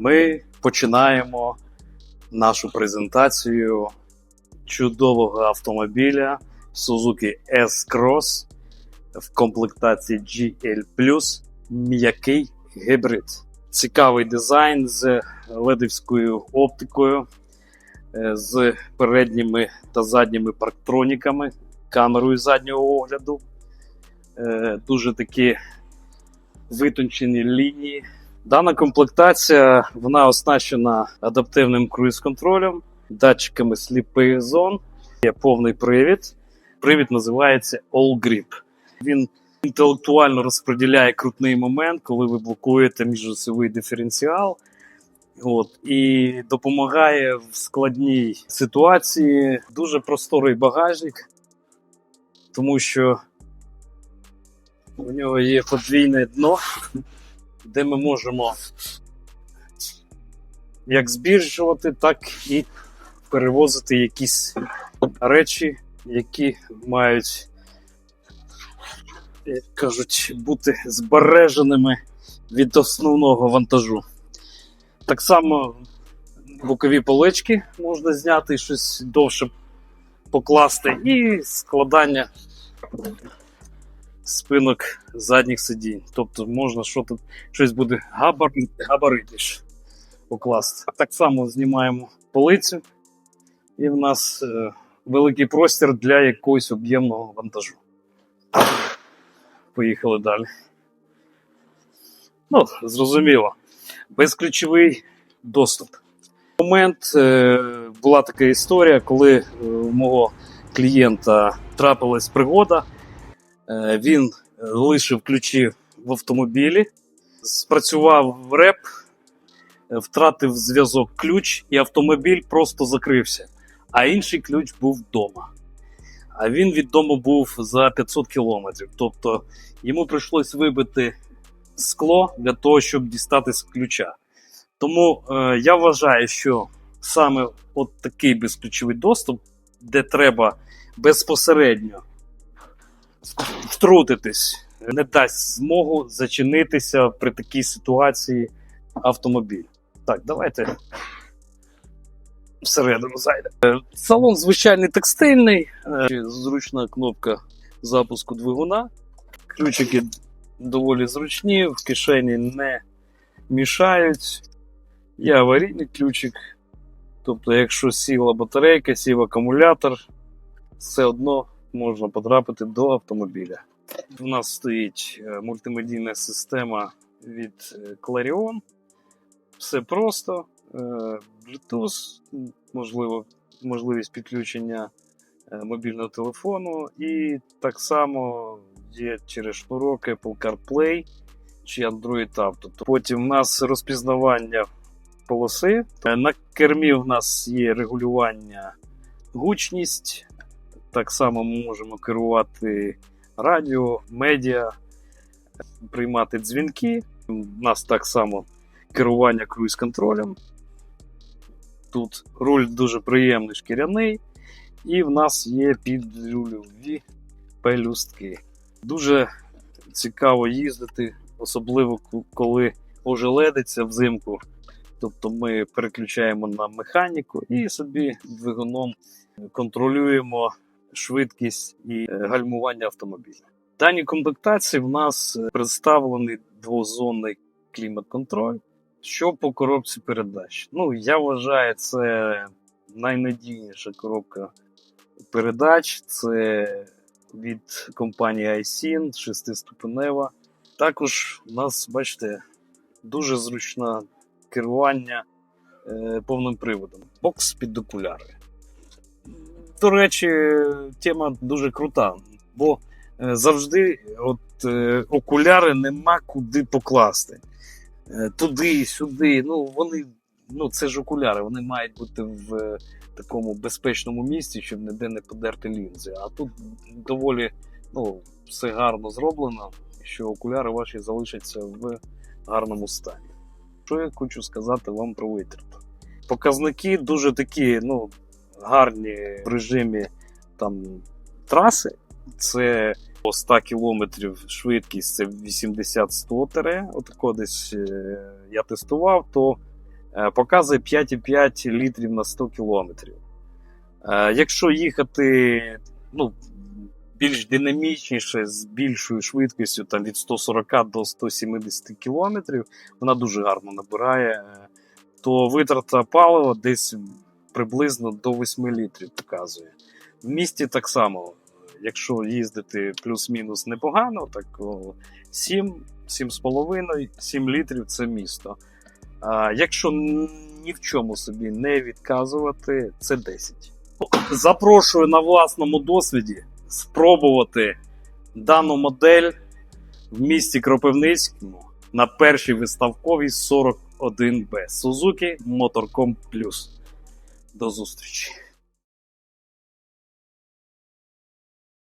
Ми починаємо нашу презентацію чудового автомобіля Suzuki S-Cross в комплектації GL м'який гібрид. Цікавий дизайн з ледівською оптикою, е, з передніми та задніми парктроніками, камерою заднього огляду. Е, Дуже такі витончені лінії. Дана комплектація вона оснащена адаптивним круїз-контролем, датчиками сліпих зон. Є повний привід. Привід називається All Grip. Він інтелектуально розподіляє крутний момент, коли ви блокуєте міжосовий диференціал. От, і допомагає в складній ситуації. Дуже просторий багажник, тому що у нього є подвійне дно, де ми можемо як збільшувати, так і перевозити якісь речі, які мають, як кажуть, бути збереженими від основного вантажу. Так само бокові полички можна зняти і щось довше покласти, і складання спинок задніх сидінь. Тобто можна що тут щось буде габарит, габаритніше покласти. Так само знімаємо полицю, і в нас е, великий простір для якогось об'ємного вантажу. Поїхали далі. Ну, зрозуміло. Безключовий доступ. В момент е, була така історія, коли е, у мого клієнта трапилась пригода. Е, він лишив ключі в автомобілі, спрацював реп, е, втратив зв'язок ключ, і автомобіль просто закрився. А інший ключ був вдома. А він від дому був за 500 кілометрів. Тобто йому прийшлось вибити скло для того, щоб дістати з ключа. Тому е, я вважаю, що саме от такий безключовий доступ, де треба безпосередньо втрутитись, не дасть змогу зачинитися при такій ситуації автомобіль. Так, давайте всередину зайдемо. Е, Салон звичайний текстильний, е, зручна кнопка запуску двигуна. Ключики доволі зручні, в кишені не мішають. Є аварійний ключик. Тобто, якщо сіла батарейка, сів акумулятор, все одно можна потрапити до автомобіля. У нас стоїть е, мультимедійна система від е, Clarion. Все просто. Е, Bluetooth, можливо, можливість підключення мобільного телефону, і так само є через шнурок Apple CarPlay чи Android Auto. Потім у нас розпізнавання полоси. На кермі у нас є регулювання гучність. Так само ми можемо керувати радіо, медіа, приймати дзвінки. У нас так само керування круїз-контролем. Тут руль дуже приємний шкіряний, і в нас є підрульові пелюстки. Дуже цікаво їздити, особливо коли ожеледиться взимку. Тобто ми переключаємо на механіку і собі двигуном контролюємо швидкість і е, гальмування автомобіля. В даній комплектації в нас е, представлений двозонний клімат-контроль. Що по коробці передач? Ну, я вважаю, це найнадійніша коробка передач. Це від компанії iSyn, шестиступенева. Також у нас, бачите, дуже зручне керування е, повним приводом. Бокс під окуляри. До речі, тема дуже крута, бо е, завжди от, е, окуляри нема куди покласти. Е, туди, сюди. Ну, вони, ну, це ж окуляри, вони мають бути в такому безпечному місці, щоб ніде не подерти лінзи. А тут доволі ну, все гарно зроблено, що окуляри ваші залишаться в гарному стані. Що я хочу сказати вам про витрат? Показники дуже такі, ну, гарні в режимі там, траси. Це по 100 км швидкість це 80-100 тере. Отако десь е, я тестував, то е, показує 5,5 літрів на 100 кілометрів. Е, Якщо їхати ну, більш динамічніше, з більшою швидкістю, там від 140 до 170 кілометрів, вона дуже гарно набирає, то витрата палива десь приблизно до 8 літрів показує. В місті так само, якщо їздити плюс-мінус непогано, так 7, 7,5, 7 літрів це місто. А якщо ні в чому собі не відказувати, це 10. Запрошую на власному досвіді спробувати дану модель в місті Кропивницькому на першій виставковій 41B Suzuki Motorcom Plus. До зустрічі!